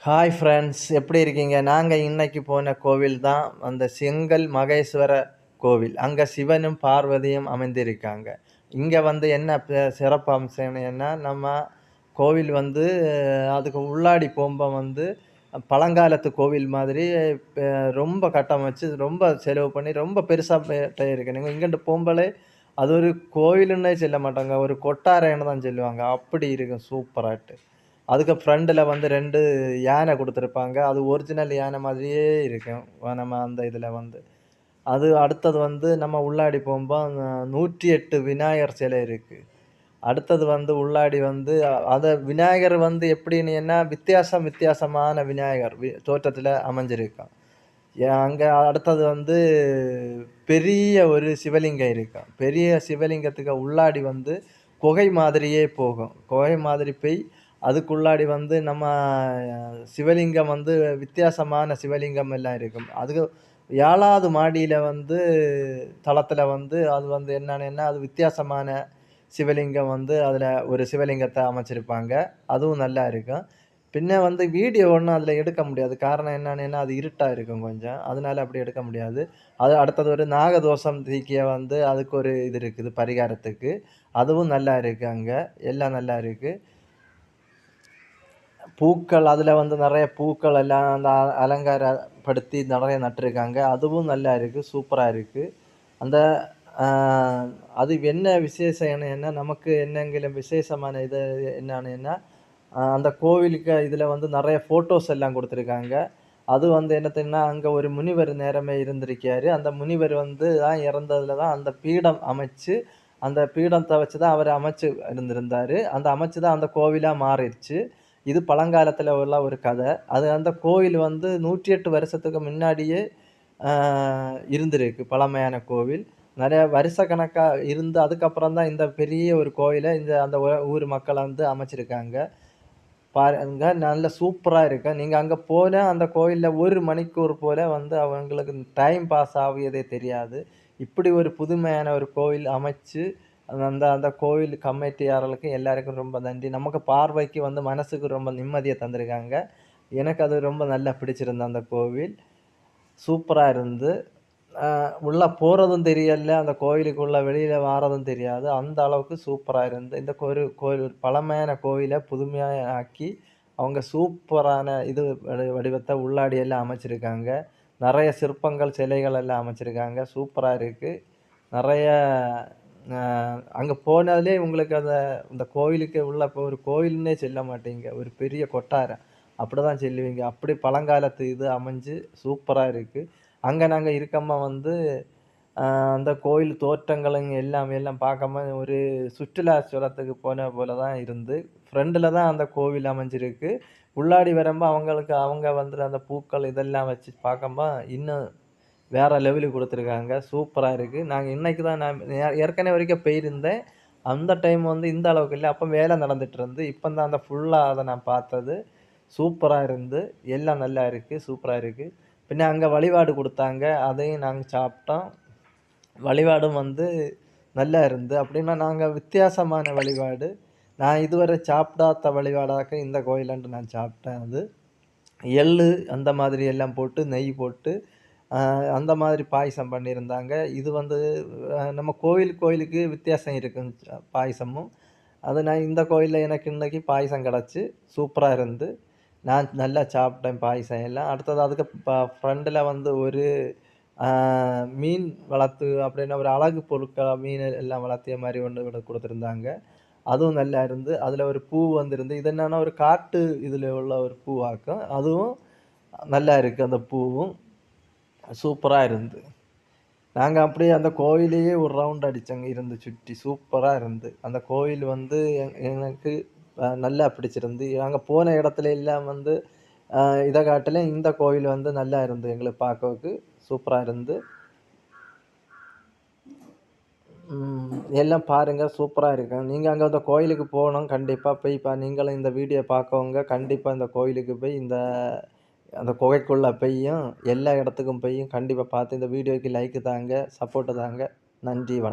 Hi friends எப்படி இருக்கீங்க? நாங்கள் இன்னைக்கு போன கோவில் தான் அந்த செங்கல் மகேஸ்வர கோவில். அங்கே சிவனும் பார்வதியும் அமைந்திருக்காங்க. இங்கே வந்து என்ன சிறப்பு அம்சம்னா நம்ம கோவில் வந்து அதுக்கு உள்ளாடி போகும்போது வந்து பழங்காலத்து கோவில் மாதிரி அஹ், ரொம்ப கட்டமைச்சு ரொம்ப செலவு பண்ணி ரொம்ப பெருசாக இருக்கு நீங்கள் இங்கிட்டு போகும்போதே அது ஒரு கோவிலுன்னே சொல்ல மாட்டாங்க. ஒரு கொட்டாரைன்னு தான் சொல்லுவாங்க. அப்படி இருக்கும். சூப்பராகிட்டு அதுக்கு ஃப்ரண்டில் வந்து ரெண்டு யானை கொடுத்துருப்பாங்க. அது ஒரிஜினல் யானை மாதிரியே இருக்கும். நம்ம அந்த இதில் வந்து. அது அடுத்தது வந்து நம்ம உள்ளாடி போகும்போது நூற்றி எட்டு விநாயகர் சிலை இருக்குது அடுத்தது வந்து உள்ளாடி வந்து அதை விநாயகர் வந்து எப்படின்னு என்ன வித்தியாசம் வித்தியாசமான விநாயகர் வி தோற்றத்தில் அமைஞ்சிருக்கான். அங்கே அடுத்தது வந்து பெரிய ஒரு சிவலிங்கம் இருக்கும். பெரிய சிவலிங்கத்துக்கு உள்ளாடி வந்து குகை மாதிரியே போகும். குகை மாதிரி போய் அதுக்குள்ளாடி வந்து நம்ம சிவலிங்கம் வந்து வித்தியாசமான சிவலிங்கம் எல்லாம் இருக்கும். அதுக்கு ஏழாவது மாடியில் வந்து தளத்தில் வந்து அது வந்து என்னென்னா அது வித்தியாசமான சிவலிங்கம் வந்து அதில் ஒரு சிவலிங்கத்தை அமைச்சிருப்பாங்க. அதுவும் நல்லா இருக்கும். பின்ன வந்து வீடியோ ஒன்றும் அதில் எடுக்க முடியாது. காரணம் என்னன்னா அது இருட்டாக இருக்கும் கொஞ்சம். அதனால அப்படி எடுக்க முடியாது. அது அடுத்தது ஒரு நாகதோஷம் தீக்கிய வந்து அதுக்கு ஒரு இது இருக்குது பரிகாரத்துக்கு. அதுவும் நல்லா இருக்குது அங்கே. எல்லாம் நல்லா இருக்குது பூக்கள் அதில் வந்து நிறைய பூக்கள் எல்லாம் அந்த அலங்காரப்படுத்தி நிறைய நட்டிருக்காங்க. அதுவும் நல்லா இருக்குது சூப்பராக இருக்குது அந்த அது என்ன விசேஷம் என்ன நமக்கு என்னங்கிலும் விசேஷமான இது என்னன்னா அந்த கோவிலுக்கு இதில் வந்து நிறைய ஃபோட்டோஸ் எல்லாம் கொடுத்துருக்காங்க. அது வந்து என்னத்தின்னா அங்கே ஒரு முனிவர் நேரமே இருந்திருக்காரு. அந்த முனிவர் வந்து தான் இறந்ததில் தான் அந்த பீடம் அமைச்சு அந்த பீடத்தை வச்சு தான் அவர் அமைச்சு இருந்திருந்தார். அந்த அமைச்சு தான் அந்த கோவிலாக மாறிடுச்சு. இது பழங்காலத்தில் உள்ள ஒரு கதை. அது அந்த கோவில் வந்து நூற்றி எட்டு வருஷத்துக்கு முன்னாடியே இருந்திருக்கு. பழமையான கோவில். நிறைய வருஷக்கணக்காக இருந்து அதுக்கப்புறம் தான் இந்த பெரிய ஒரு கோயிலை இந்த அந்த ஊர் மக்கள் வந்து அமைச்சிருக்காங்க. பாருங்க நல்ல சூப்பராக இருக்கு. நீங்கள் அங்கே போனால் அந்த கோயிலில் ஒரு மணிக்கூர் போல் வந்து அவங்களுக்கு டைம் பாஸ் ஆகியதே தெரியாது. இப்படி ஒரு புதுமையான ஒரு கோயில் அமைச்சு அந்த அந்த கோவில் கமிட்டியாளர்களுக்கு எல்லாருக்கும் ரொம்ப நன்றி. நமக்கு பார்வைக்கு வந்து மனசுக்கு ரொம்ப நிம்மதியை தந்திருக்காங்க. எனக்கு அது ரொம்ப நல்லா பிடிச்சிருந்த அந்த கோவில். சூப்பராக இருந்து. உள்ளே போகிறதும் தெரியல. அந்த கோவிலுக்குள்ளே வெளியில் வாரதும் தெரியாது. அந்த அளவுக்கு சூப்பராக இருந்து. இந்த கோயில் கோயில் பழமையான கோயிலை புதுமையாக ஆக்கி அவங்க சூப்பரான இது வடி- வடிவத்தை உள்ளாடி எல்லாம் அமைச்சிருக்காங்க. நிறைய சிற்பங்கள் சிலைகள் எல்லாம் அமைச்சிருக்காங்க. சூப்பராக இருக்குது நிறைய அங்கே போனாலே உங்களுக்கு அந்த இந்த கோயிலுக்கு உள்ள இப்போ ஒரு கோவில்னே சொல்ல மாட்டீங்க. ஒரு பெரிய கொட்டாரம் அப்படி தான் சொல்லுவீங்க. அப்படி பழங்காலத்து இது அமைஞ்சு சூப்பராக இருக்குது அங்கே நாங்கள் இருக்கம்மா வந்து அந்த கோயில் தோற்றங்களும் எல்லாம் எல்லாம் பார்க்காம ஒரு சுற்றுலா ஸ்தலத்துக்கு போன போல தான் இருந்து ஃப்ரெண்டில் தான் அந்த கோவில் அமைஞ்சிருக்கு. உள்ளாடி வரும்போது அவங்களுக்கு அவங்க வந்து அந்த பூக்கள் இதெல்லாம் வச்சு பார்க்கம்போ இன்னும் வேறு லெவலுக்கு கொடுத்துருக்காங்க. சூப்பராக இருக்குது நாங்கள் இன்றைக்கி தான் நான் ஏற்கனவே வரைக்கும் போயிருந்தேன். அந்த டைம் வந்து இந்த அளவுக்கு இல்லை. அப்போ வேலை நடந்துகிட்டு இருந்து இப்போ தான் அந்த ஃபுல்லாக அதை நான் பார்த்தது. சூப்பராக இருந்து எல்லாம் நல்லா இருக்குது சூப்பராக இருக்குது பின்ன அங்கே வழிபாடு கொடுத்தாங்க. அதையும் நாங்கள் சாப்பிட்டோம். வழிபாடும் வந்து நல்லா இருந்து. அப்படின்னா நாங்கள் வித்தியாசமான வழிபாடு. நான் இதுவரை சாப்பிடாத வழிபாடாக்க இந்த கோயிலாண்டு நான் சாப்பிட்டேன் அது. எள் அந்த மாதிரி எல்லாம் போட்டு நெய் போட்டு அந்த மாதிரி பாயசம் பண்ணியிருந்தாங்க. இது வந்து நம்ம கோயில் கோயிலுக்கு வித்தியாசம் இருக்கும் பாயசமும். அது நான் இந்த கோயிலில் எனக்கு இன்னைக்கு பாயசம் கிடச்சி சூப்பராக இருந்து நான் நல்லா சாப்பிட்டேன் பாயசம் எல்லாம். அடுத்தது அதுக்கு ஃப்ரண்டில் வந்து ஒரு மீன் வளர்த்து அப்படின்னா ஒரு அழகு பொருட்கள் மீன் எல்லாம் வளர்த்திய மாதிரி ஒன்று கொடுத்துருந்தாங்க. அதுவும் நல்லா இருந்து அதில் ஒரு பூ வந்திருந்து இது என்னென்னா ஒரு காட்டு இதில் உள்ள ஒரு பூவாக்கும். அதுவும் நல்லா இருக்குது அந்த பூவும். சூப்பராக இருந்து நாங்கள் அப்படியே அந்த கோயிலையே ஒரு ரவுண்ட் அடிச்சோங்க இருந்து சுற்றி சூப்பராக இருந்து அந்த கோயில் வந்து எனக்கு நல்லா பிடிச்சிருந்து. நாங்கள் போன இடத்துல எல்லாம் வந்து இதை காட்டிலும் இந்த கோயில் வந்து நல்லா இருந்து எங்களுக்கு பார்க்கறதுக்கு. சூப்பராக இருந்து எல்லாம் பாருங்கள் சூப்பராக இருக்கும் நீங்கள் அங்கே அந்த கோயிலுக்கு போகணும் கண்டிப்பாக போய் பா நீங்களும் இந்த வீடியோ பார்க்கவங்க கண்டிப்பாக இந்த கோயிலுக்கு போய் இந்த அந்த குகைக்குள்ளே போயும் எல்லா இடத்துக்கும் போயும் கண்டிப்பாக பார்த்து இந்த வீடியோக்கு லைக்கு தாங்க சப்போர்ட்டு தாங்க. நன்றி வணக்கம்.